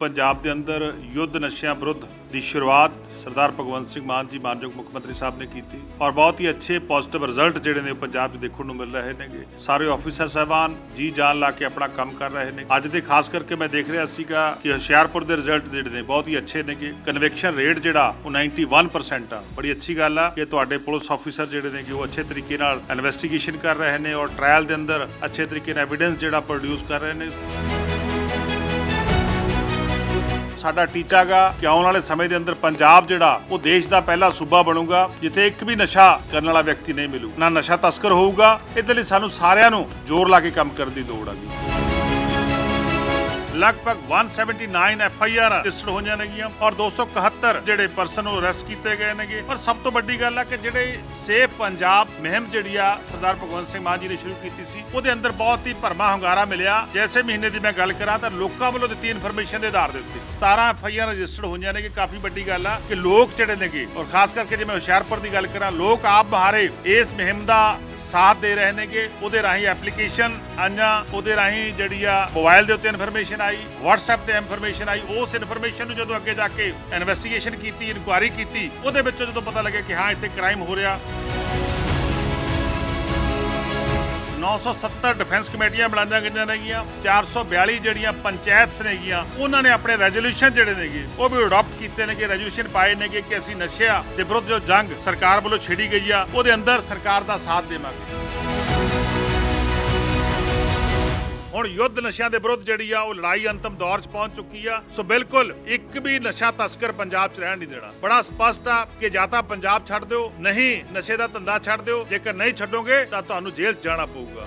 ਪੰਜਾਬ ਦੇ ਅੰਦਰ ਯੁੱਧ ਨਸ਼ਿਆਂ ਵਿਰੁੱਧ ਦੀ ਸ਼ੁਰੂਆਤ ਸਰਦਾਰ ਭਗਵੰਤ ਸਿੰਘ ਮਾਨ ਜੀ, ਮਾਨਯੋਗ ਮੁੱਖ ਮੰਤਰੀ ਸਾਹਿਬ ਨੇ ਕੀਤੀ ਔਰ ਬਹੁਤ ਹੀ ਅੱਛੇ ਪੋਜ਼ਿਟਿਵ ਰਿਜ਼ਲਟ ਜਿਹੜੇ ਨੇ ਉਹ ਪੰਜਾਬ 'ਚ ਦੇਖਣ ਨੂੰ ਮਿਲ ਰਹੇ ਨੇਗੇ। ਸਾਰੇ ਆਫੀਸਰ ਸਾਹਿਬਾਨ ਜੀ ਜਾਨ ਲਾ ਕੇ ਆਪਣਾ ਕੰਮ ਕਰ ਰਹੇ ਨੇ। ਅੱਜ ਦੇ ਖਾਸ ਕਰਕੇ ਮੈਂ ਦੇਖ ਰਿਹਾ ਸੀਗਾ ਕਿ ਹੁਸ਼ਿਆਰਪੁਰ ਦੇ ਰਿਜ਼ਲਟ ਜਿਹੜੇ ਨੇ ਬਹੁਤ ਹੀ ਅੱਛੇ ਨੇਗੇ। ਕਨਵੈਕਸ਼ਨ ਰੇਟ ਜਿਹੜਾ ਉਹ 91% ਆ। ਬੜੀ ਅੱਛੀ ਗੱਲ ਆ ਕਿ ਤੁਹਾਡੇ ਪੁਲਿਸ ਆਫੀਸਰ ਜਿਹੜੇ ਨੇ ਕਿ ਉਹ ਅੱਛੇ ਤਰੀਕੇ ਨਾਲ ਇਨਵੈਸਟੀਗੇਸ਼ਨ ਕਰ ਰਹੇ ਨੇ ਔਰ ਟ੍ਰਾਇਲ ਦੇ ਅੰਦਰ ਅੱਛੇ ਤਰੀਕੇ ਨਾਲ ਐਵੀਡੈਂਸ ਜਿਹੜਾ ਪ੍ਰੋਡਿਊਸ ਕਰ ਰਹੇ ਨੇ। ਸਾਡਾ ਟੀਚਾ ਗਾ ਕਿ ਆਉਣ ਵਾਲੇ ਸਮੇਂ ਦੇ ਅੰਦਰ ਪੰਜਾਬ ਜਿਹੜਾ, ਉਹ ਦੇਸ਼ ਦਾ ਪਹਿਲਾ ਸੂਬਾ ਬਣੂਗਾ, ਜਿੱਥੇ ਇੱਕ ਵੀ ਨਸ਼ਾ ਕਰਨ ਵਾਲਾ ਵਿਅਕਤੀ ਨਹੀਂ ਮਿਲੂ। ਨਾ ਨਸ਼ਾ ਤਸਕਰ ਹੋਊਗਾ, ਇਹਦੇ ਲਈ ਸਾਨੂੰ ਸਾਰਿਆਂ ਨੂੰ ਜ਼ੋਰ ਲਾ ਕੇ ਕੰਮ ਕਰਨ ਦੀ ਲੋੜ ਹੈਗੀ ਲਗਭਗ 179 ਐਫ ਆਈ ਆਰ ਰਜਿਸਟਰ ਹੋਈਆਂ ਨੇਗੀਆਂ ਔਰ 271 ਜਿਹੜੇ ਪਰਸਨ ਉਹ ਅਰੈਸਟ ਕੀਤੇ ਗਏ ਨੇਗੇ। ਪਰ ਸਭ ਤੋਂ ਵੱਡੀ ਗੱਲ ਹੈ ਕਿ ਜਿਹੜੇ ਸੇਫ ਪੰਜਾਬ ਮੁਹਿੰਮ ਜਿਹੜੀ ਆ ਸਰਦਾਰ ਭਗਵੰਤ ਸਿੰਘ ਮਾਨ ਜੀ ਨੇ ਸ਼ੁਰੂ ਕੀਤੀ ਸੀ, ਉਹਦੇ ਅੰਦਰ ਬਹੁਤ ਹੀ ਭਰਮਾ ਹੰਗਾਰਾ ਮਿਲਿਆ। ਜੈਸੇ ਮਹੀਨੇ ਦੀ ਮੈਂ ਗੱਲ ਕਰਾਂ ਤਾਂ ਲੋਕਾਂ ਵੱਲੋਂ ਦਿੱਤੀ ਇਨਫੋਰਮੇਸ਼ਨ ਦੇ ਆਧਾਰ ਦੇ ਉੱਤੇ। 17 ਐਫ ਆਈ ਆਰ ਰਜਿਸਟਰਡ ਹੋਈਆਂ ਨੇ ਕਿ ਕਾਫੀ ਵੱਡੀ ਗੱਲ ਆ ਕਿ ਲੋਕ ਜਿਹੜੇ ਨੇਗੇ, ਔਰ ਖਾਸ ਕਰਕੇ ਜੇ ਮੈਂ ਹੁਸ਼ਿਆਰਪੁਰ ਦੀ ਗੱਲ ਕਰਾਂ, ਲੋਕ ਆਪ ਬਹਾਰੇ ਇਸ ਮੁਹਿੰਮ ਦਾ ਸਾਥ ਦੇ ਰਹੇ ਨੇਗੇ, ਉਹਦੇ ਰਾਹੀਂ ਐਪਲੀਕੇਸ਼ਨ ਆਈਆਂ, ਉਹਦੇ ਰਾਹੀਂ ਜਿਹੜੀ ਆ ਮੋਬਾਈਲ ਦੇ ਉੱਤੇ ਇਨਫੋਰਮੇਸ਼ਨ ਆਈ, WhatsApp ਤੇ ਇਨਫੋਰਮੇਸ਼ਨ ਆਈ, ਉਸ ਇਨਫੋਰਮੇਸ਼ਨ ਨੂੰ ਜਦੋਂ ਅੱਗੇ ਜਾ ਕੇ ਇਨਵੈਸਟੀਗੇਸ਼ਨ ਕੀਤੀ ਇਨਕੁਆਇਰੀ ਕੀਤੀ, ਉਹਦੇ ਵਿੱਚੋਂ ਜਦੋਂ ਪਤਾ ਲੱਗਿਆ ਕਿ ਹਾਂ, ਇੱਥੇ ਕ੍ਰਾਈਮ ਹੋ ਰਿਹਾ। 970 ਡਿਫੈਂਸ ਕਮੇਟੀਆਂ ਬਣਾਈਆਂ ਗਈਆਂ ਨੇਗੀਆਂ 442 ਜਿਹੜੀਆਂ ਪੰਚਾਇਤਸ ਨੇਗੀਆਂ, ਉਹਨਾਂ ਨੇ ਆਪਣੇ ਰੈਜ਼ੋਲੂਸ਼ਨ ਜਿਹੜੇ ਨੇਗੇ, ਉਹ ਵੀ ਅਡਾਪਟ ਕੀਤੇ ਨੇਗੇ ਰੈਜ਼ੋਲੂਸ਼ਨ ਪਾਏ ਨੇਗੇ ਕਿ ਅਸੀਂ ਨਸ਼ਿਆਂ ਦੇ ਵਿਰੁੱਧ ਜੋ ਜੰਗ ਸਰਕਾਰ ਵੱਲੋਂ ਛੇੜੀ ਗਈ ਆ, ਉਹਦੇ ਅੰਦਰ ਸਰਕਾਰ ਦਾ ਸਾਥ ਦੇਵਾਂਗੇ। ਹੁਣ ਯੁੱਧ ਨਸ਼ਿਆਂ ਦੇ ਵਿਰੁੱਧ ਜਿਹੜੀ ਆ ਉਹ ਲੜਾਈ ਅੰਤਮ ਦੌਰ 'ਚ ਪਹੁੰਚ ਚੁੱਕੀ ਆ। ਸੋ ਬਿਲਕੁਲ ਇੱਕ ਵੀ ਨਸ਼ਾ ਤਸਕਰ ਪੰਜਾਬ 'ਚ ਰਹਿਣ ਨਹੀਂ ਦੇਣਾ। ਬੜਾ ਸਪਸ਼ਟ ਆ ਕਿ ਜਾਂ ਤਾਂ ਪੰਜਾਬ ਛੱਡ ਦਿਓ, ਨਹੀਂ ਨਸ਼ੇ ਦਾ ਧੰਦਾ ਛੱਡ ਦਿਓ। ਜੇਕਰ ਨਹੀਂ ਛੱਡੋਗੇ ਤਾਂ ਤੁਹਾਨੂੰ ਜੇਲ੍ਹ 'ਚ ਜਾਣਾ ਪਊਗਾ।